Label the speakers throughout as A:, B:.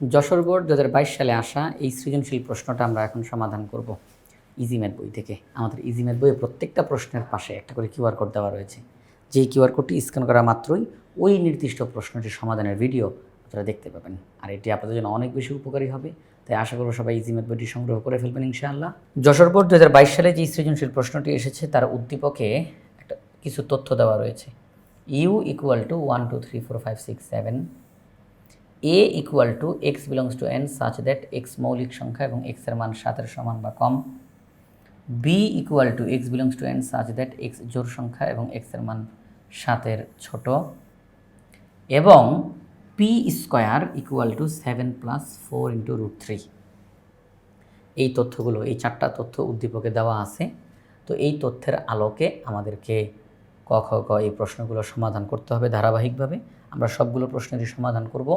A: Jessore board দু হাজার বাইশ সালে আসা এই সৃজনশীল প্রশ্নটা আমরা এখন সমাধান করব ইজি ম্যাথ বই থেকে। আমাদের ইজি ম্যাথ বইয়ে প্রত্যেকটা প্রশ্নের পাশে একটা করে কিউআর কোড দেওয়া রয়েছে। যেই কিউআর কোডটি স্ক্যান করা মাত্রই ওই নির্দিষ্ট প্রশ্নটির সমাধানের ভিডিও আপনারা দেখতে পাবেন। আর এটি আপনাদের জন্য অনেক বেশি উপকারী হবে। তাই আশা করব সবাই ইজি ম্যাথ বইটি সংগ্রহ করে ফেলবেন ইনশাআল্লাহ। যশোর বোর্ড দু হাজার বাইশ সালে যে সৃজনশীল প্রশ্নটি এসেছে তার উদ্দীপকে একটা কিছু তথ্য দেওয়া রয়েছে। U equal to one, two, three, four, five, six, seven A equal to X belongs to N such that X মৌলিক সংখ্যা এবং এক্সের মান সাতের সমান বা কম। B equal to X belongs to N such that X জোর সংখ্যা এবং এক্সের মান সাতের ছোট। এবং P square equal to seven plus four into root three এই তথ্যগুলো, এই চারটা তথ্য উদ্দীপকে দেওয়া আছে। তো এই তথ্যের আলোকে আমাদেরকে ক খ গ এই প্রশ্নগুলো সমাধান করতে হবে ধারাবাহিকভাবে। আমরা সবগুলো প্রশ্নেরই সমাধান করব।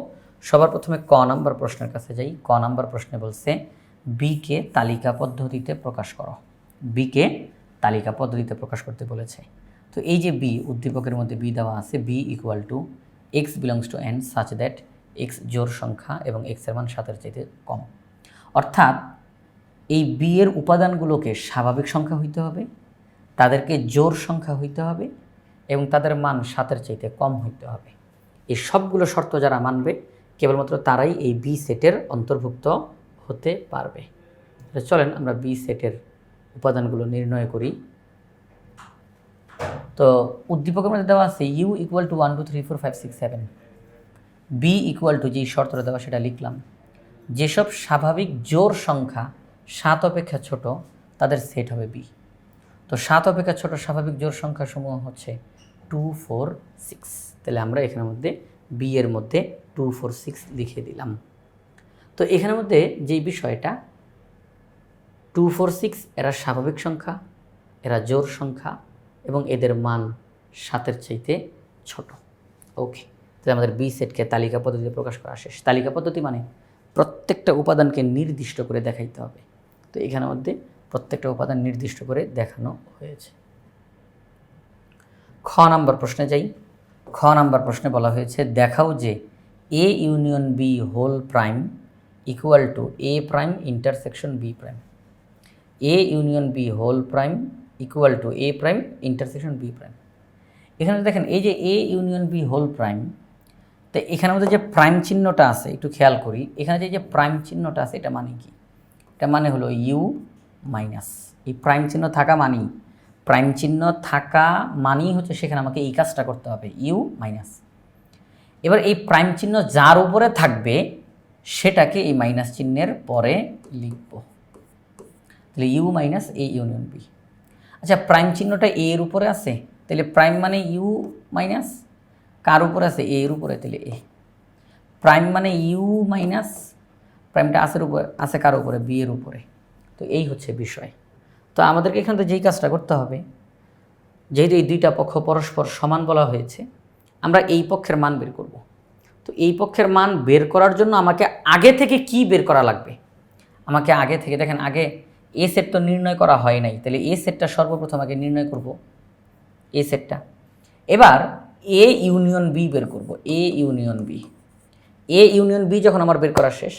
A: সবার প্রথমে ক নাম্বার প্রশ্নের কাছে যাই। ক নাম্বার প্রশ্নে বলছে বিকে তালিকা পদ্ধতিতে প্রকাশ করো। বিকে তালিকা পদ্ধতিতে প্রকাশ করতে বলেছে। তো এই যে বি, উদ্দীপকের মধ্যে বি দেওয়া আছে, B equal to X belongs to N such that X জোর সংখ্যা এবং এক্সের মান সাতের চাইতে কম। অর্থাৎ এই বি এর উপাদানগুলোকে স্বাভাবিক সংখ্যা হইতে হবে, তাদেরকে জোর সংখ্যা হইতে হবে এবং তাদের মান সাতের চাইতে কম হইতে হবে। এই সবগুলো শর্ত যারা মানবে কেবলমাত্র তারাই এই বি সেটের অন্তর্ভুক্ত হতে পারবে। চলেন আমরা বি সেটের উপাদানগুলো নির্ণয় করি। তো উদ্দীপকের মধ্যে দেওয়া আছে U equal to one two three four five six seven B equal to যেই শর্তটা দেওয়া সেটা লিখলাম। যেসব স্বাভাবিক জোর সংখ্যা সাত অপেক্ষা ছোট, তাদের সেট হবে বি তো সাত অপেক্ষা ছোট স্বাভাবিক জোর সংখ্যা সমূহ হচ্ছে টু ফোর সিক্স তাহলে আমরা এখানের মধ্যে বি এর মধ্যে টু ফোর সিক্স লিখে দিলাম। তো এখানের মধ্যে যেই বিষয়টা, টু ফোর সিক্স এরা স্বাভাবিক সংখ্যা, এরা জোর সংখ্যা এবং এদের মান সাতের চাইতে ছোট। ওকে, তাহলে আমাদের বি সেটকে তালিকা পদ্ধতিতে প্রকাশ করা শেষ। তালিকা পদ্ধতি মানে প্রত্যেকটা উপাদানকে নির্দিষ্ট করে দেখাইতে হবে। তো এখানের মধ্যে প্রত্যেকটা উপাদান নির্দিষ্ট করে দেখানো হয়েছে। খ নাম্বার প্রশ্নে যাই। খ নাম্বার প্রশ্নে বলা হয়েছে, দেখাও যে A union B whole prime equal to A prime intersection B prime A union B whole prime equal to A prime intersection B prime এখানে দেখেন, এই যে A union B whole prime তো এখানের মধ্যে যে প্রাইম চিহ্নটা আছে, একটু খেয়াল করি, এখানে যে যে প্রাইম চিহ্নটা আছে, এটা মানে কি? এটা মানে হলো ইউ মাইনাস এই প্রাইম চিহ্ন থাকা মানেই প্রাইম চিহ্ন থাকা মানেই হচ্ছে সেখানে আমাকে এই কাজটা করতে হবে ইউ মাইনাস এবার এই প্রাইম চিহ্ন যার উপরে থাকবে, সেটাকে এই মাইনাস চিহ্নের পরে লিখব। তাহলে U minus A union B আচ্ছা প্রাইম চিহ্নটা এ এর উপরে আছে, তাহলে প্রাইম মানে ইউ মাইনাস কার উপরে আছে? এ এর উপরে, তাহলে এ প্রাইম মানে ইউ মাইনাস প্রাইমটা আসের উপরে, আছে কার উপরে? বি এর উপরে। তো এই হচ্ছে বিষয়। তো আমাদেরকে এখান যেই কাজটা করতে হবে, যেহেতু এই দুইটা পক্ষ পরস্পর সমান বলা হয়েছে আমরা এই পক্ষের মান বের করব। তো এই পক্ষের মান বের করার জন্য আমাকে আগে থেকে কি বের করা লাগবে? আমাকে আগে থেকে, দেখেন, আগে এ সেট তো নির্ণয় করা হয় নাই, তাহলে এ সেটটা সর্বপ্রথম আগে নির্ণয় করব। এ সেটটা এবার এ ইউনিয়ন বি বের করব A union B A union B যখন আমার বের করা শেষ,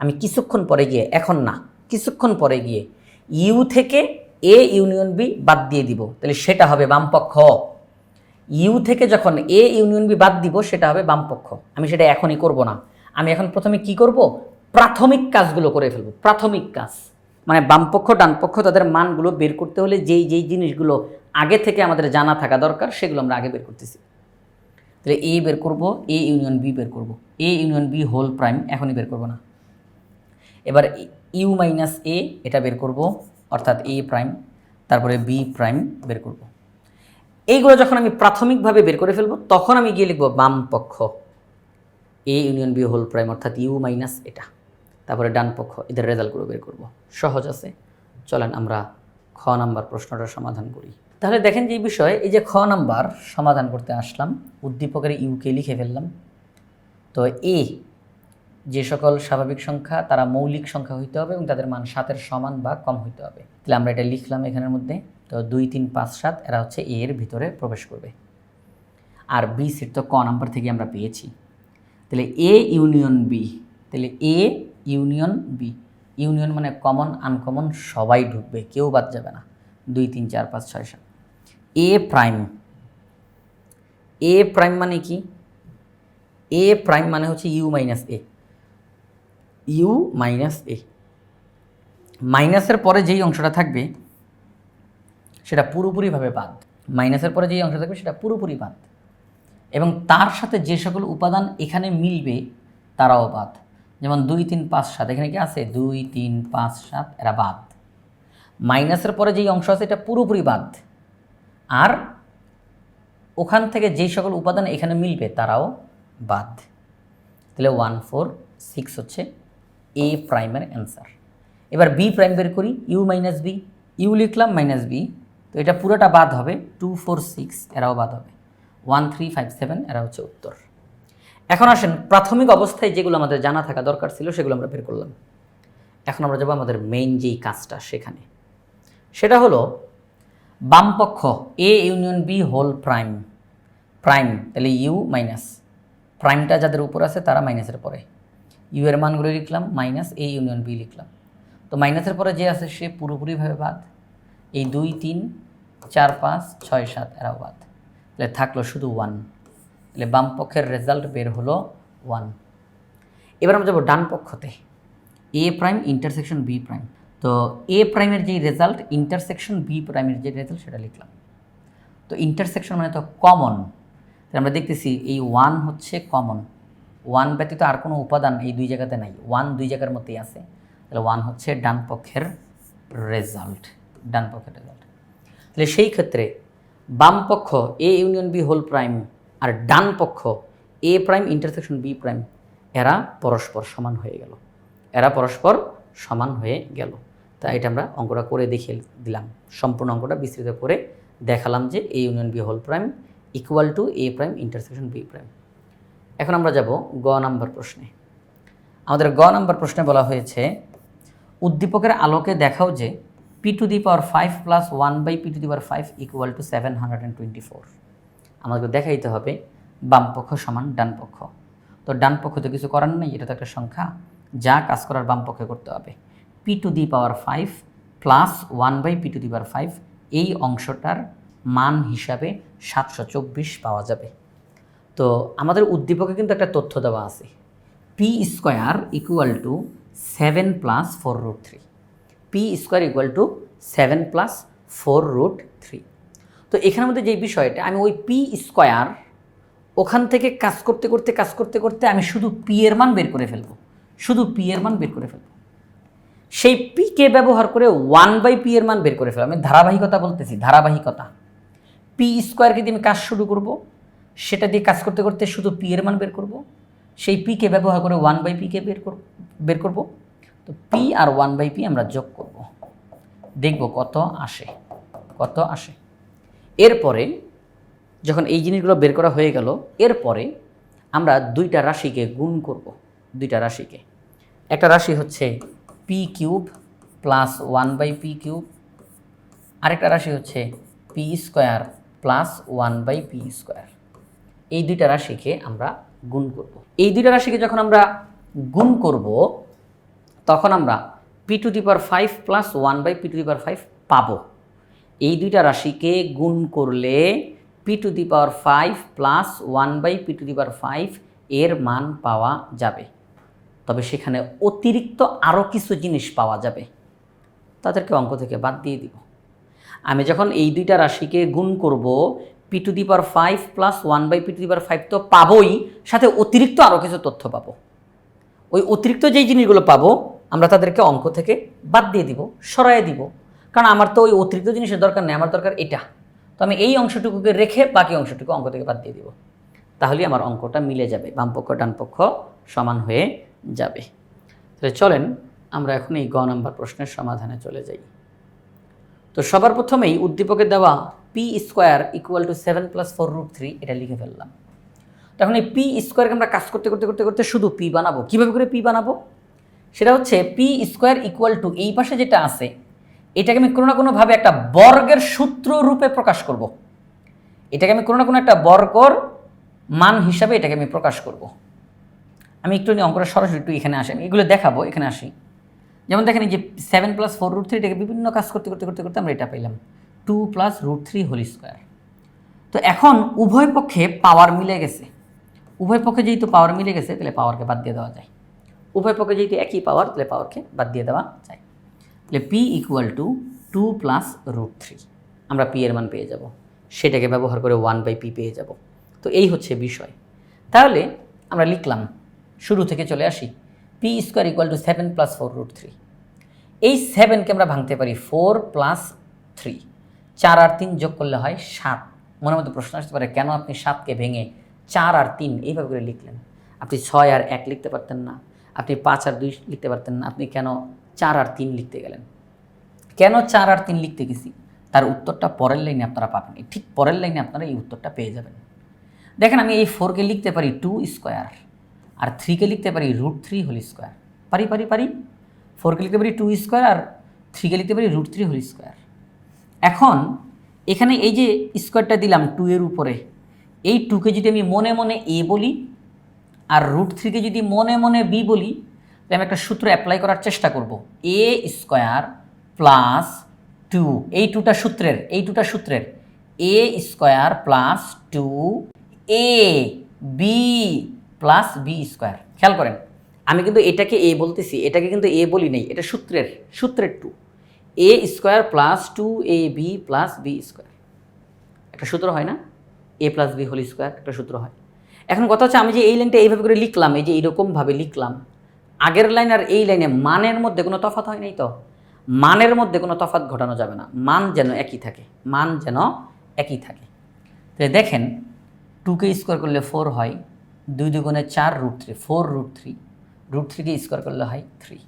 A: আমি কিছুক্ষণ পরে গিয়ে, এখন না, কিছুক্ষণ পরে গিয়ে ইউ থেকে এ ইউনিয়ন বি বাদ দিয়ে দিব, তাহলে সেটা হবে বামপক্ষ। ইউ থেকে যখন এ ইউনিয়ন বি বাদ দিব, সেটা হবে বামপক্ষ। আমি সেটা এখনই করব না। আমি এখন প্রথমে কি করব? প্রাথমিক কাজগুলো করে ফেলব। প্রাথমিক কাজ। মানে বামপক্ষ, ডানপক্ষ, তাদের মানগুলো বের করতে হলে যেই যেই জিনিসগুলো আগে থেকে আমাদের জানা থাকা দরকার, সেগুলো আমরা আগে বের করতেছি। তাহলে এ বের করব এ ইউনিয়ন বি বের করব। A union B whole prime এখনই বের করব না। এবার ইউ মাইনাস এ এটা বের করব, অর্থাৎ এ প্রাইম তারপরে বি প্রাইম বের করব। এইগুলো যখন আমি প্রাথমিকভাবে বের করে ফেলব, তখন আমি গিয়ে লিখব বাম পক্ষ। A union B whole prime অর্থাৎ ইউ মাইনাস এটা। তারপরে ডান পক্ষ, এদের রেজাল্টগুলো বের করব। সহজ আছে। চলেন আমরা খ নাম্বার প্রশ্নটার সমাধান করি। তাহলে দেখেন যে এই বিষয়ে এই যে খ নাম্বার সমাধান করতে আসলাম, উদ্দীপকের ইউকে লিখে ফেললাম। তো এ যে সকল স্বাভাবিক সংখ্যা তারা মৌলিক সংখ্যা হইতে হবে এবং তাদের মান সাতের সমান বা কম হইতে হবে। তাহলে আমরা এটা লিখলাম এখানের মধ্যে। তো দুই, তিন, পাঁচ, সাত, এরা হচ্ছে এ এর ভিতরে প্রবেশ করবে। আর বি সিট তো ক নাম্বার থেকে আমরা পেয়েছি। তাহলে এ ইউনিয়ন বি, তাহলে এ ইউনিয়ন বি। ইউনিয়ন মানে কমন, আনকমন, সবাই ঢুকবে, কেউ বাদ যাবে না। দুই, তিন, চার, পাঁচ, ছয়, সাত। এ প্রাইম। এ প্রাইম মানে কি? এ প্রাইম মানে হচ্ছে U minus A. U minus A. মাইনাসের পরে যেই অংশটা থাকবে সেটা পুরোপুরিভাবে বাদ। মাইনাসের পরে যেই অংশ থাকবে সেটা পুরোপুরি বাদ। এবং তার সাথে যে সকল উপাদান এখানে মিলবে, তারাও বাদ। যেমন দুই, তিন, পাঁচ, সাত, এখানে কি আছে? দুই, তিন, পাঁচ, সাত, এরা বাদ। মাইনাসের পরে যেই অংশ আছে এটা পুরোপুরি বাদ। আর ওখান থেকে যেই সকল উপাদান এখানে মিলবে, তারাও বাদ। তাহলে ওয়ান, ফোর, সিক্স হচ্ছে এ প্রাইমের অ্যান্সার। এবার বি প্রাইম বের করি, ইউ মাইনাস বি, ইউ লিখলাম মাইনাস বি। তো এটা পুরোটা বাদ হবে। টু ফোর সিক্স এরাও বাদ হবে। ওয়ান থ্রি ফাইভ সেভেন এরা হচ্ছে উত্তর। এখন আসেন, প্রাথমিক অবস্থায় যেগুলো আমাদের জানা থাকা দরকার ছিল সেগুলো আমরা বের করলাম। এখন আমরা যাব আমাদের মেইন যেই কাজটা সেখানে। সেটা হলো বামপক্ষ A union B whole prime prime তাহলে ইউ মাইনাস প্রাইমটা যাদের উপর আছে তারা মাইনাসের পরে। ইউ এর মানগুলো লিখলাম মাইনাস এ ইউনিয়ন বি লিখলাম। তো মাইনাসের পরে যে আছে সে পুরোপুরিভাবে বাদ। এই দুই, তিন চার পাঁচ ছয় সাত এরাও বাদ। তাহলে থাকল শুধু ওয়ান তাহলে বাম পক্ষের রেজাল্ট বের হলো ওয়ান এবার আমরা যাব ডান পক্ষতে। A prime intersection B prime তো এ প্রাইমের যেই রেজাল্ট ইন্টারসেকশন বি প্রাইমের যে রেজাল্ট সেটা লিখলাম। তো ইন্টারসেকশন মানে তো কমন আমরা দেখতেছি এই ওয়ান হচ্ছে কমন ওয়ান ব্যতীত আর কোনো উপাদান এই দুই জায়গাতে নাই। ওয়ান দুই জায়গার মধ্যেই আছে। তাহলে ওয়ান হচ্ছে ডান পক্ষের রেজাল্ট ডান পক্ষের রেজাল্ট তাহলে সেই ক্ষেত্রে বাম পক্ষ A union B whole prime আর ডান পক্ষ A prime intersection B prime এরা পরস্পর সমান হয়ে গেল। এরা পরস্পর সমান হয়ে গেল। তা এটা আমরা অঙ্কটা করে দেখিয়ে দিলাম। সম্পূর্ণ অঙ্কটা বিস্তৃত করে দেখালাম যে A union B whole prime equal to A prime intersection B prime এখন আমরা যাব গ নাম্বার প্রশ্নে। আমাদের গ নাম্বার প্রশ্নে বলা হয়েছে, উদ্দীপকের আলোকে দেখাও যে P to the power five plus one by P to the power five equal to seven hundred and twenty four আমাদেরকে দেখাইতে হবে বাম পক্ষ সমান ডান পক্ষ। তো ডান পক্ষ তো কিছু করার নেই, এটা তো একটা সংখ্যা। যা কাজ করার বাম পক্ষে করতে হবে। P to the power five plus one by P to the power five এই অংশটার মান হিসাবে সাতশো চব্বিশ পাওয়া যাবে। তো আমাদের উদ্দীপকে কিন্তু একটা তথ্য দেওয়া আছে। P square equal to seven plus four root three P square equal to seven plus four root three তো এখানের মধ্যে যে বিষয়টা, আমি ওই পি স্কোয়ার ওখান থেকে কাজ করতে করতে, কাজ করতে করতে আমি শুধু পি এর মান বের করে ফেলব। শুধু পি এর মান বের করে ফেলব। সেই পিকে ব্যবহার করে ওয়ান বাই পি এর মান বের করে ফেলব। আমি ধারাবাহিকতা বলতেছি, ধারাবাহিকতা। পি স্কোয়ারকে দিয়ে আমি কাজ শুরু করব, সেটা দিয়ে কাজ করতে করতে শুধু পি এর মান বের করব। সেই পিকে ব্যবহার করে ওয়ান বাই পিকে বের করব বের করব। তো পি আর ওয়ান বাই পি আমরা যোগ করব। দেখব কত আসে কত আসে। এরপরে যখন এই জিনিসগুলো বের করা হয়ে গেল, এরপরে আমরা দুইটা রাশিকে গুণ করব, দুইটা রাশিকে। একটা রাশি হচ্ছে P cube plus one by P cube আরেকটা রাশি হচ্ছে P square plus one by P square এই দুইটা রাশিকে আমরা গুণ করব। এই দুইটা রাশিকে যখন আমরা গুণ করব তখন আমরা P to the power five plus one by P to the power five পাবো। এই দুইটা রাশিকে গুণ করলে P to the power five plus one by P to the power five এর মান পাওয়া যাবে। তবে সেখানে অতিরিক্ত আরও কিছু জিনিস পাওয়া যাবে। তাদেরকে অঙ্ক থেকে বাদ দিয়ে দিব। আমি যখন এই দুইটা রাশিকে গুণ করব P to the power five plus one by P to the power five তো পাবোই, সাথে অতিরিক্ত আরও কিছু তথ্য পাবো। ওই অতিরিক্ত যেই জিনিসগুলো পাবো আমরা তাদেরকে অঙ্ক থেকে বাদ দিয়ে দিব সরাই দিব। কারণ আমার তো ওই অতিরিক্ত জিনিসের দরকার নেই, আমার দরকার এটা। তো আমি এই অংশটুকুকে রেখে বাকি অংশটুকু অঙ্ক থেকে বাদ দিয়ে দিব। তাহলে আমার অঙ্কটা মিলে যাবে, বামপক্ষ, ডানপক্ষ সমান হয়ে যাবে। তাহলে চলেন আমরা এখন এই গ নাম্বার প্রশ্নের সমাধানে চলে যাই। তো সবার প্রথমেই উদ্দীপকে দেওয়া P square equal to seven plus four root three এটা লিখে ফেললাম। তখন এই পি স্কোয়ারকে আমরা কাজ করতে করতে করতে করতে শুধু পি বানাবো। কীভাবে করে পি বানাবো? সেটা হচ্ছে পি স্কোয়ার ইকুয়াল টু এই পাশে যেটা আছে, এটাকে আমি কোনো না কোনোভাবে একটা বর্গের সূত্র রূপে প্রকাশ করব। এটাকে আমি কোনো না কোনো একটা বর্গর মান হিসাবে এটাকে আমি প্রকাশ করব। আমি একটু অঙ্কটা সরাসরি একটু এখানে আসি আমি এগুলো দেখাবো, এখানে আসি। যেমন দেখেন যে seven plus four root three এটাকে বিভিন্ন কাজ করতে করতে করতে করতে আমরা এটা পেলাম two plus root three whole square তো এখন উভয় পক্ষে পাওয়ার মিলে গেছে। উভয় পক্ষে যেহেতু পাওয়ার মিলে গেছে, তাহলে পাওয়ারকে বাদ দিয়ে দেওয়া যায়। উভয় পক্ষে যেহেতু একই পাওয়ার তাহলে পাওয়ারকে বাদ দিয়ে দেওয়া যায়। তাহলে P equal to two plus root three আমরা পি এর মান পেয়ে যাব। সেটাকে ব্যবহার করে ওয়ান বাই পি পেয়ে যাব। তো এই হচ্ছে বিষয়। তাহলে আমরা লিখলাম, শুরু থেকে চলে আসি। P square equal to seven plus four root three এই সেভেনকে আমরা ভাঙতে পারি ফোর প্লাস থ্রি চার আর তিন যোগ করলে হয় সাত। মনের মধ্যে প্রশ্ন আসতে পারে, কেন আপনি সাতকে ভেঙে চার আর তিন এইভাবে করে লিখলেন? আপনি ছয় আর এক লিখতে পারতেন না। আপনি পাঁচ আর দুই লিখতে পারতেন না, আপনি কেন চার আর তিন লিখতে গেলেন? কেন চার আর তিন লিখতে গেছি? তার উত্তরটা পরের লাইনে আপনারা পাবেন। ঠিক পরের লাইনে আপনারা এই উত্তরটা পেয়ে যাবেন। দেখেন আমি এই ফোরকে লিখতে পারি টু স্কোয়ার আর থ্রিকে লিখতে পারি রুট থ্রি হোল স্কোয়ার পারি পারি পারি। ফোরকে লিখতে পারি টু স্কোয়ার আর থ্রিকে লিখতে পারি রুট থ্রি হোল স্কোয়ার এখন এখানে এই যে স্কোয়ারটা দিলাম টু এর উপরে, এই টুকে যদি আমি মনে মনে এ বলি আর রুট থ্রিকে যদি মনে মনে বি বলি, তাহলে আমি একটা সূত্র অ্যাপ্লাই করার চেষ্টা করব। এ স্কোয়ার প্লাস টু এই টুটা সূত্রের, এই টুটা সূত্রের। A square plus two A B plus B square খেয়াল করেন, আমি কিন্তু এটাকে এ বলতেছি, এটাকে কিন্তু এ বলি নেই, এটা সূত্রের সূত্রের two A square plus two A B plus B square একটা সূত্র হয় না? A plus B whole square একটা সূত্র হয়। এখন কথা হচ্ছে আমি যে এই লাইনটা এইভাবে করে লিখলাম, এই যে এইরকমভাবে লিখলাম, আগের লাইন আর এই লাইনে মানের মধ্যে কোনো তফাৎ হয় নাই তো? মানের মধ্যে কোনো তফাৎ ঘটানো যাবে না। মান যেন একই থাকে, মান যেন একই থাকে। তাহলে দেখেন টুকে স্কোয়ার করলে ফোর হয়, দুই দুগুণে চার root three four root three root থ্রিকে square করলে হয় থ্রি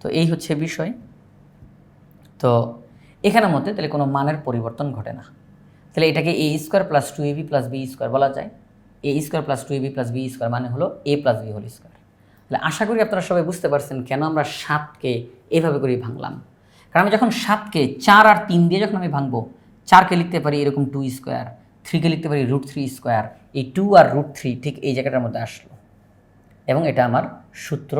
A: তো এই হচ্ছে বিষয়। তো এখানের মধ্যে তাহলে কোনো মানের পরিবর্তন ঘটে না। তাহলে এটাকে A square plus two A B plus B square বলা যায়। A square plus two B plus B square মানে হলো A plus B whole square. তাহলে আশা করি আপনারা সবাই বুঝতে পারছেন কেন আমরা সাতকে এভাবে করেই ভাঙলাম। কারণ আমি যখন সাতকে চার আর তিন দিয়ে যখন আমি ভাঙবো, চারকে লিখতে পারি এরকম টু স্কোয়ার থ্রিকে লিখতে পারি রুট থ্রি স্কোয়ার এই টু আর রুট থ্রি ঠিক এই জায়গাটার মধ্যে আসলো। এবং এটা আমার সূত্র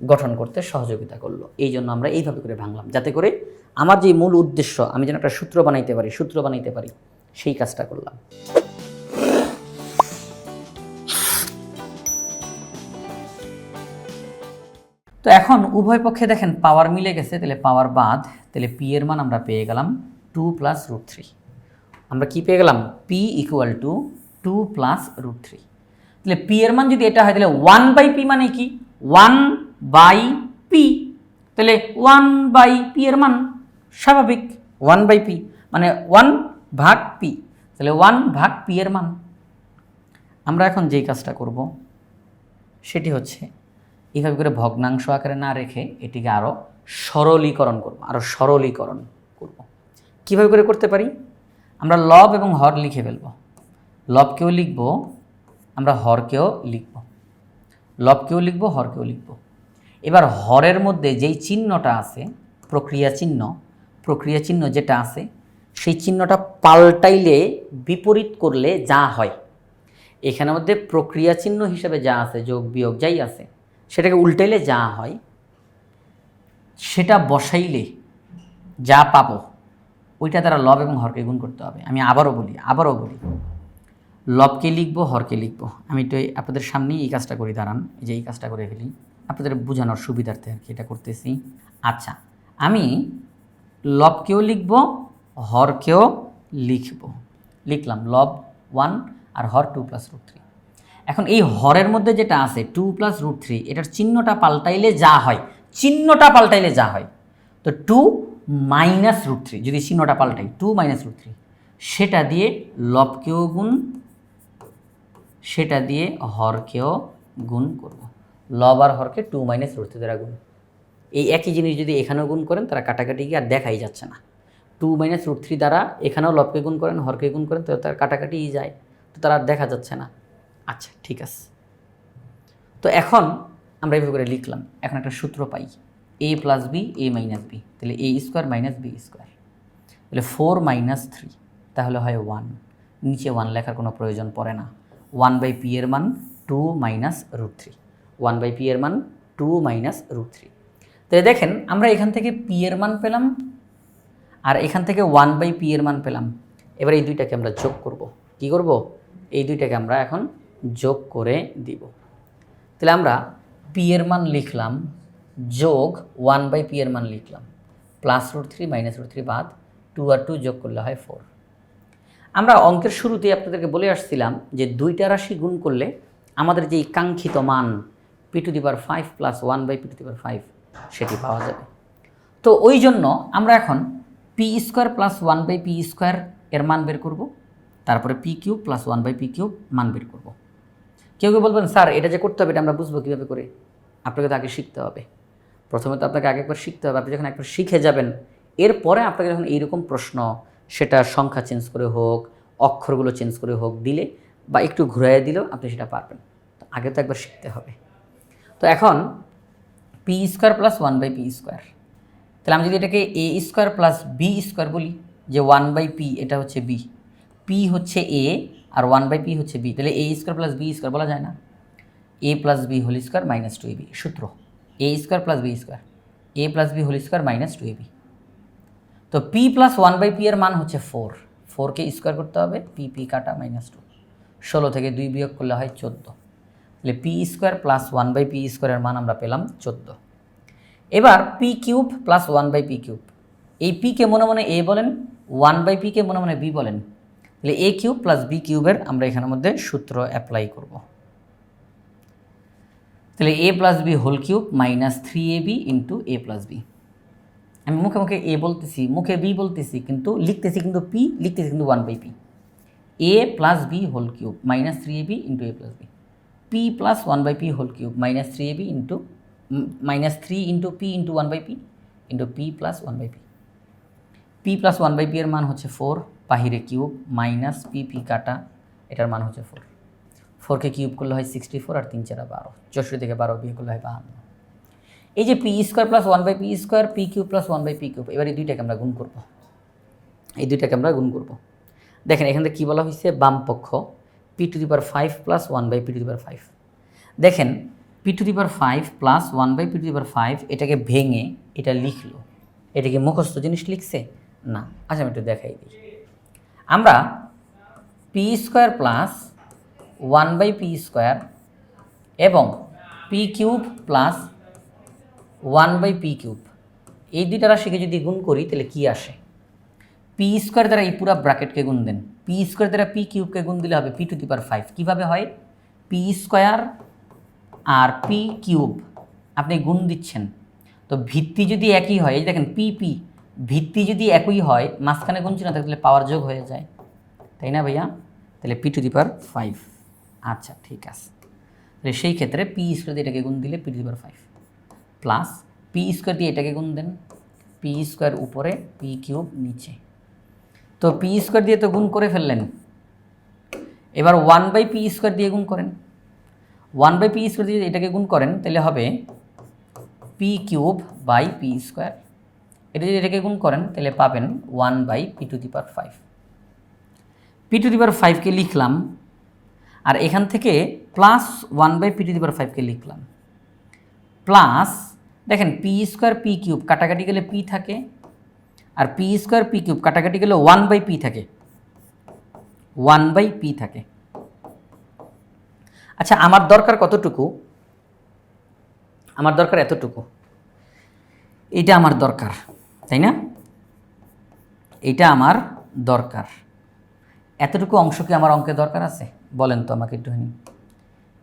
A: গঠন করতে সহযোগিতা করল। এই জন্য আমরা এইভাবে করে ভাঙলাম। যাতে করে আমার যে মূল উদ্দেশ্য, আমি যেন একটা সূত্র বানাইতে পারি, সূত্র বানাইতে পারি, সেই কাজটা করলাম। তো এখন উভয় পক্ষে দেখেন পাওয়ার মিলে গেছে, তাহলে পাওয়ার বাদ, তাহলে পি এর মান আমরা পেয়ে গেলাম টু প্লাস রুট থ্রি আমরা কি পেয়ে গেলাম? P equal to two plus root three তাহলে পি এর মান যদি এটা হয়, তাহলে ওয়ান বাই পি মানে কি? ওয়ান বাই পি তাহলে ওয়ান বাই পি এর মান স্বাভাবিক ওয়ান বাই পি মানে ওয়ান ভাগ পি তাহলে ওয়ান ভাগ পি এর মান। আমরা এখন যেই কাজটা করব, সেটি হচ্ছে এইভাবে করে ভগ্নাংশ আকারে না রেখে এটিকে আরও সরলীকরণ করব আরও সরলীকরণ করব। কীভাবে করে করতে পারি? আমরা লব এবং হর লিখে ফেলব। লবকেও লিখব, আমরা হরকেও লিখব। লবকেও লিখব, হরকেও লিখব। এবার হরের মধ্যে যেই চিহ্নটা আছে, প্রক্রিয়া চিহ্ন প্রক্রিয়া চিহ্ন যেটা আছে, সেই চিহ্নটা পাল্টাইলে বিপরীত করলে যা হয়। এখানের মধ্যে প্রক্রিয়া চিহ্ন হিসেবে যা আছে, যোগ বিয়োগ যাই আছে সেটাকে উল্টাইলে যা হয়, সেটা বসাইলে যা পাবো, ওইটা তারা লব এবং হরকে গুণ করতে হবে। আমি আবারও বলি আবারও বলি, লবকে লিখব, হরকে লিখব। আমি তো আপনাদের সামনেই এই কাজটা করি, দাঁড়ান যে এই কাজটা করে ফেলি। আপনাদের বোঝানোর সুবিধার্থে আর কি এটা করতেছি। আচ্ছা আমি লবকেও লিখব, হরকেও লিখব। লিখলাম, লব ওয়ান আর হর টু প্লাস রুট থ্রি। এখন এই হরের মধ্যে যেটা আছে টু প্লাস রুট থ্রি এটার চিহ্নটা পাল্টাইলে যা হয়, চিহ্নটা পাল্টাইলে যা হয়। তো টু মাইনাস রুট থ্রি যদি চিহ্নটা পাল্টাই টু মাইনাস রুট থ্রি সেটা দিয়ে লবকেও গুণ, সেটা দিয়ে হরকেও গুণ করব। লব আর হরকে টু মাইনাস রুট থ্রি দ্বারা গুণ। এই একই জিনিস যদি এখানেও গুণ করেন, তারা কাটাকাটি গিয়ে আর দেখাই যাচ্ছে না। টু মাইনাস রুট থ্রি দ্বারা এখানেও লবকে গুণ করেন, হরকে গুণ করেন, তো তার কাটাকাটিই যায়। তো তারা আর দেখা যাচ্ছে না। আচ্ছা ঠিক আছে। তো এখন আমরা এইভাবে করে লিখলাম। এখন একটা সূত্র পাই। A plus B A minus B তাহলে A square minus B square তাহলে ফোর মাইনাস থ্রি তাহলে হয় ওয়ান নিচে ওয়ান লেখার কোনো প্রয়োজন পড়ে না। ওয়ান বাই পি এর মান two minus root three one by P এর মান টু মাইনাস রুট থ্রি তাহলে দেখেন, আমরা এখান থেকে পি এর মান পেলাম, আর এখান থেকে ওয়ান বাই পি এর মান পেলাম। এবার এই দুইটাকে আমরা যোগ করব। কি করব? এই দুইটাকে আমরা এখন যোগ করে দিব। তাহলে আমরা পি এর মান লিখলাম, যোগ ওয়ান বাই পি এর মান লিখলাম। Plus root three minus root three বাদ টু আর টু যোগ করলে হয় ফোর আমরা অঙ্কের শুরুতেই আপনাদেরকে বলে আসছিলাম যে দুইটা রাশি গুণ করলে আমাদের যে কাঙ্ক্ষিত মান P to the power five plus one by P to the power five সেটি পাওয়া যাবে। তো ওই জন্য আমরা এখন P square plus one by P square এর মান বের করব, তারপরে P cube plus one by P cube মান বের করব। কেউ কেউ বলবেন, স্যার, এটা যে করতে হবে, এটা আমরা বুঝব কীভাবে করে? আপনাকে তো আগে শিখতে হবে। প্রথমে তো আপনাকে আগে একবার শিখতে হবে। আপনি যখন একবার শিখে যাবেন, এরপরে আপনাকে যখন এইরকম প্রশ্ন, সেটা সংখ্যা চেঞ্জ করে হোক, অক্ষরগুলো চেঞ্জ করে হোক, দিলে বা একটু ঘুরাইয়ে দিলেও আপনি সেটা পারবেন। তো আগে তো একবার শিখতে হবে। তো এখন P square plus one by P square তাহলে আমি যদি এটাকে A square plus B square বলি, যে ওয়ান বাই পি এটা হচ্ছে বি পি হচ্ছে এ আর ওয়ান বাই পি হচ্ছে বি তাহলে A square plus B square বলা যায় না। A plus B whole square minus two A B সূত্র। A square plus B square A plus B whole square minus two A B তো P plus one by P এর মান হচ্ছে four ফোরকে square করতে হবে পি পি কাটা minus two ষোলো থেকে দুই বিয়োগ করলে হয় চোদ্দ। তাহলে P square plus one by P স্কোয়ারের মান আমরা পেলাম চোদ্দ। এবার P cube plus one by P cube এই পিকে মনে মনে এ বলেন ওয়ান বাই পিকে মনে মনে বি বলেন। তাহলে এ কিউব প্লাস বি কিউবের আমরা এখানের মধ্যে সূত্র অ্যাপ্লাই করব। তাহলে A plus B whole cube minus three A B into A plus B আমি মুখে মুখে এ বলতেছি, মুখে বি বলতেছি, কিন্তু লিখতেছি কিন্তু পি লিখতেছি কিন্তু one by P A plus B whole cube minus three A B into A plus B P plus one by P whole cube minus three A B into minus three into P into one by P into P plus one by P P plus one by P এর মান হচ্ছে four বাহিরে cube minus P P কাটা, এটার মান হচ্ছে four ফোরকে cube করলে হয় সিক্সটি ফোর আর তিন চারা বারো। চৌষট্টি থেকে বারো বিয়ে করলে হয় বাহান্ন। এই যে P square plus one by P square, P cube plus one by P cube, এবার এই দুইটাকে আমরা গুণ করব। এই দুইটাকে আমরা গুণ করব। দেখেন, এখান থেকে কী বলা হয়েছে? বাম পক্ষ P to the power five plus one by P to the power five দেখেন P to the power five plus one by P to the power five এটাকে ভেঙে এটা লিখলো। এটা কি মুখস্থ জিনিস লিখছে? না। আচ্ছা আমি একটু দেখাই দিই। আমরা P square plus one by P square এবং P cube plus one by P cube এই দুইটা রাশিকে যদি গুণ করি, তাহলে কি আসে? পি স্কোয়ার দ্বারা এই পুরো ব্র্যাকেটকে গুণ দেন। পি স্কোয়ার দ্বারা পি কিউবকে গুণ দিলে হবে P to the power five কীভাবে হয়? পি স্কোয়ার আর পি কিউব আপনি গুণ দিচ্ছেন। তো ভিত্তি যদি একই হয়, এই দেখেন পি পি ভিত্তি যদি একই হয়, মাঝখানে গুণ চিহ্ন থাকে তাহলে পাওয়ার যোগ হয়ে যায়। তাই না ভাইয়া? তাহলে P to the power five আচ্ছা ঠিক আছে। তাহলে সেই ক্ষেত্রে পি স্কোয়ার দিয়ে এটাকে গুণ দিলে P to the power five plus P square দিয়ে এটাকে গুণ দেন। পি স্কোয়ার উপরে পি কিউব নিচে। তো পি স্কোয়ার দিয়ে তো গুণ করে ফেললেন। এবার ওয়ান বাই পি স্কোয়ার দিয়ে গুণ করেন। ওয়ান বাই পি স্কোয়ার দিয়ে এটাকে গুণ করেন, তাহলে হবে P cube by P square এটা যদি এটাকে গুণ করেন, তাহলে পাবেন one by P to the power five P to the power ফাইভকে লিখলাম, আর এখান থেকে plus one by P to the power ফাইভকে লিখলাম। প্লাস দেখেন পি স্কোয়ার পি কিউব কাটাকাটি গেলে পি থাকে, আর পি স্কোয়ার পি কিউব কাটাকাটি গেলে ওয়ান বাই পি থাকে। ওয়ান বাই পি থাকে। আচ্ছা আমার দরকার কতটুকু? আমার দরকার এতটুকু। এটা আমার দরকার। তাই না? এটা আমার দরকার। এতটুকু অংশ কি আমার অঙ্কে দরকার আছে? বলেন তো আমাকে একটুখানি।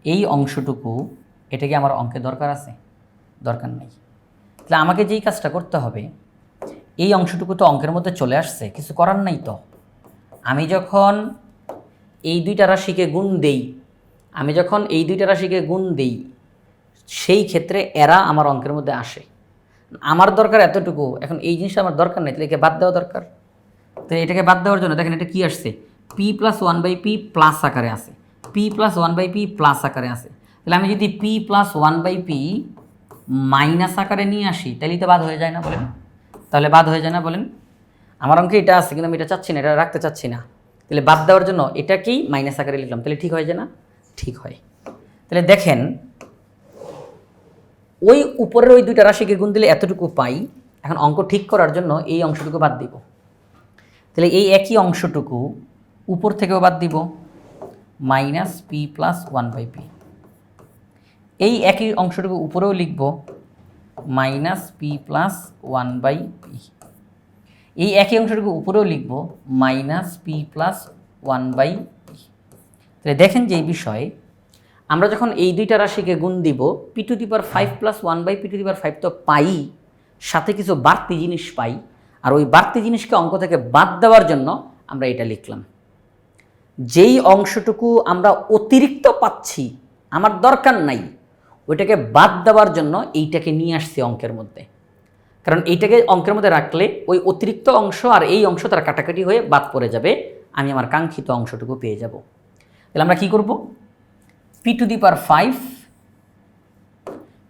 A: এই অংশটুকু এটা কি আমার অঙ্কে দরকার আছে? দরকার নেই। তাহলে আমাকে যেই কাজটা করতে হবে, এই অংশটুকু তো অঙ্কের মধ্যে চলে আসছে, কিছু করার নাই তো। আমি যখন এই দুইটা রাশিকে গুণ দেই, আমি যখন এই দুইটা রাশিকে গুণ দেই, সেই ক্ষেত্রে এরা আমার অঙ্কের মধ্যে আসে। আমার দরকার এতটুকু, এখন এই জিনিসটা আমার দরকার নেই, তাহলে একে বাদ দেওয়া দরকার। তো এটাকে বাদ দেওয়ার জন্য দেখেন এটা কি আসছে? P plus one by P plus আকারে আছে। P plus one by P plus আকারে আছে। তাহলে আমি যদি P plus one by P minus আকারে নিয়ে আসি, তাহলেই তো বাদ হয়ে যায় না বলেন। তাহলে বাদ হয়ে যায় না বলেন। আমার অঙ্কে এটা আছে, কিন্তু আমি এটা চাচ্ছি না, এটা রাখতে চাচ্ছি না। তাহলে বাদ দেওয়ার জন্য এটাকেই মাইনাস আকারে লিখলাম, তাহলে ঠিক হয়ে যায় না? ঠিক হয়। তাহলে দেখেন ওই উপরের ওই দুইটা রাশিকে গুণ দিলে এতটুকু পাই, এখন অঙ্ক ঠিক করার জন্য এই অংশটুকু বাদ দিব। তাহলে এই একই অংশটুকু উপর থেকেও বাদ দিব, minus P plus one by P এই একই অংশটুকু উপরেও লিখব, minus P plus one by P এই একই অংশটুকু উপরেও লিখব, minus P plus one by P তাহলে দেখেন যে এই বিষয়ে আমরা যখন এই দুইটা রাশিকে গুণ দিব P to the power five plus one by P to the power five তো পাই, সাথে কিছু বাড়তি জিনিস পাই, আর ওই বাড়তি জিনিসকে অঙ্ক থেকে বাদ দেওয়ার জন্য আমরা এটা লিখলাম। যেই অংশটুকু আমরা অতিরিক্ত পাচ্ছি, আমার দরকার নাই, ওইটাকে বাদ দেওয়ার জন্য এইটাকে নিয়ে আসছি অঙ্কের মধ্যে। কারণ এইটাকে অঙ্কের মধ্যে রাখলে ওই অতিরিক্ত অংশ আর এই অংশ তার কাটাকাটি হয়ে বাদ পড়ে যাবে, আমি আমার কাঙ্ক্ষিত অংশটুকু পেয়ে যাব। তাহলে আমরা কী করব? P to the power five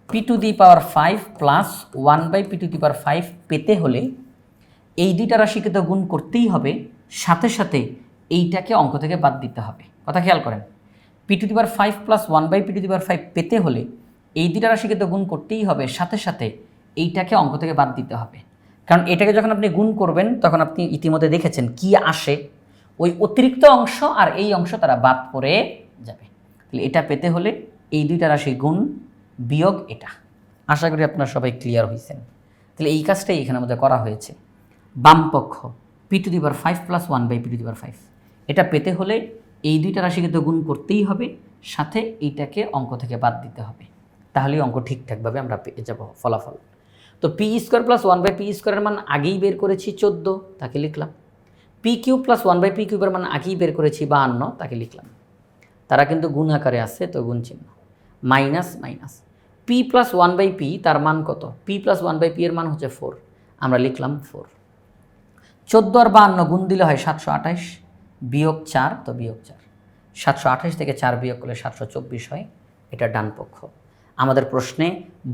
A: P to the power five plus one by P to the power five পেতে হলে এই দুইটা রাশিকে তো গুণ করতেই হবে। সাথে সাথে এইটাকে অঙ্ক থেকে বাদ দিতে হবে। কথা খেয়াল করেন। P to the power five plus one by P to the power five পেতে হলে এই দুইটা রাশিকে তো গুণ করতেই হবে। সাথে সাথে এইটাকে অঙ্ক থেকে বাদ দিতে হবে। কারণ এটাকে যখন আপনি গুণ করবেন, তখন আপনি ইতিমধ্যে দেখেছেন কি আসে। ওই অতিরিক্ত অংশ আর এই অংশ তারা বাদ পড়ে যাবে। তাহলে এটা পেতে হলে এই দুইটা রাশি গুণ বিয়োগ এটা। আশা করি আপনারা সবাই ক্লিয়ার হয়েছেন তাহলে এই কাজটাই এখানে আমাদের করা হয়েছে। বাম পক্ষ P to the power five plus one by P to the power five এটা পেতে হলে এই দুইটা রাশিকে তো গুণ করতেই হবে, সাথে এইটাকে অঙ্ক থেকে বাদ দিতে হবে। তাহলেই অঙ্ক ঠিকঠাকভাবে আমরা পেয়ে যাব ফলাফল। তো P square plus one by P স্কোয়ারের মান আগেই বের করেছি চোদ্দ, তাকে লিখলাম। P cube plus one by P কিউবের মান আগেই বের করেছি বা বাহান্ন, তাকে লিখলাম। তারা কিন্তু গুণ আকারে আছে, তো গুণ চিহ্ন। Minus minus. P plus one by P, তার মান কত? P plus one by P এর মান হচ্ছে ফোর। আমরা লিখলাম ফোর। চোদ্দ আর বাহান্ন গুণ দিলে হয় সাতশো আঠাশ, বিয়োগ চার, তো বিয়োগ চার। সাতশো আঠাশ থেকে চার বিয়োগ করলে সাতশো চব্বিশ হয়, এটা ডান পক্ষ। আমাদের প্রশ্নে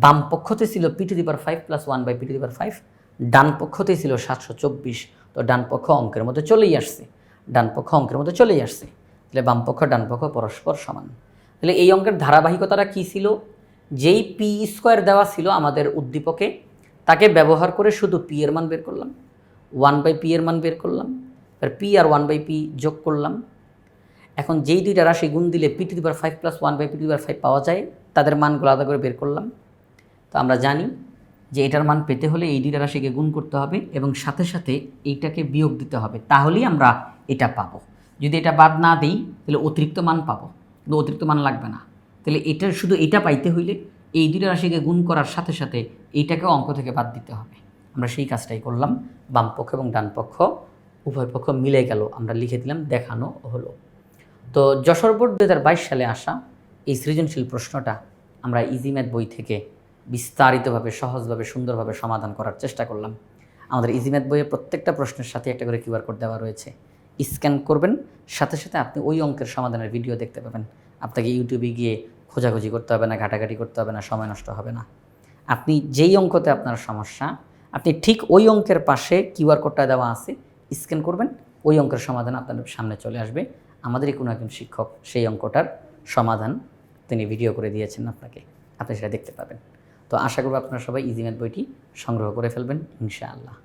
A: বাম পক্ষতে ছিল P to the power five plus one by P to the power five, ডান পক্ষতে ছিল সাতশো চব্বিশ, তো ডান পক্ষ অঙ্কের মধ্যে চলেই আসছে। ডান পক্ষ অঙ্কের মধ্যে চলেই আসছে। তাহলে বাম পক্ষ, ডান পরস্পর সমান। তাহলে এই অঙ্কের ধারাবাহিকতাটা কী ছিল? যেই পি স্কোয়ার দেওয়া ছিল আমাদের উদ্দীপকে, তাকে ব্যবহার করে শুধু পি এর মান বের করলাম। ওয়ান বাই পি এর মান বের করলাম। আর পি আর ওয়ান বাই পি যোগ করলাম। এখন যেই দুইটা রাশি গুণ দিলে P to the power five plus one by P to the power five পাওয়া যায়, তাদের মানগুলো আলাদা করে বের করলাম। তো আমরা জানি যে এটার মান পেতে হলে এই দুইটা রাশিকে গুণ করতে হবে এবং সাথে সাথে এইটাকে বিয়োগ দিতে হবে। তাহলেই আমরা এটা পাবো। যদি এটা বাদ না দিই, তাহলে অতিরিক্ত মান পাবো। কিন্তু অতিরিক্ত মান লাগবে না। তাহলে এটা শুধু এটা পাইতে হইলে এই দুইটা রাশিকে গুণ করার সাথে সাথে এইটাকেও অঙ্ক থেকে বাদ দিতে হবে। আমরা সেই কাজটাই করলাম। বাম পক্ষ এবং ডান পক্ষ, উভয় পক্ষ মিলে গেল। আমরা লিখে দিলাম, দেখানো হলো। তো যশোর বোর্ড দু হাজার বাইশ সালে আসা এই সৃজনশীল প্রশ্নটা আমরা ইজি ম্যাথ বই থেকে বিস্তারিতভাবে, সহজভাবে, সুন্দরভাবে সমাধান করার চেষ্টা করলাম। আমাদের ইজি ম্যাথ বইয়ে প্রত্যেকটা প্রশ্নের সাথে একটা করে কিউআর কোড দেওয়া রয়েছে। স্ক্যান করবেন, সাথে সাথে আপনি ওই অঙ্কের সমাধানের ভিডিও দেখতে পাবেন। আপনাকে ইউটিউবে গিয়ে খোঁজাখুঁজি করতে হবে না, ঘাটাঘাটি করতে হবে না, সময় নষ্ট হবে না। আপনি যেই অঙ্কতে আপনার সমস্যা, আপনি ঠিক ওই অঙ্কের পাশে কিউআর কোডটা দেওয়া আছে, স্ক্যান করবেন, ওই অঙ্কের সমাধান আপনার সামনে চলে আসবে। আমাদেরই কোনো একজন শিক্ষক সেই অঙ্কটার সমাধান তিনি ভিডিও করে দিয়েছেন আপনাকে, আপনি সেটা দেখতে পাবেন। তো আশা করব আপনারা সবাই ইজিমেট বইটি সংগ্রহ করে ফেলবেন, ইনশাআল্লাহ।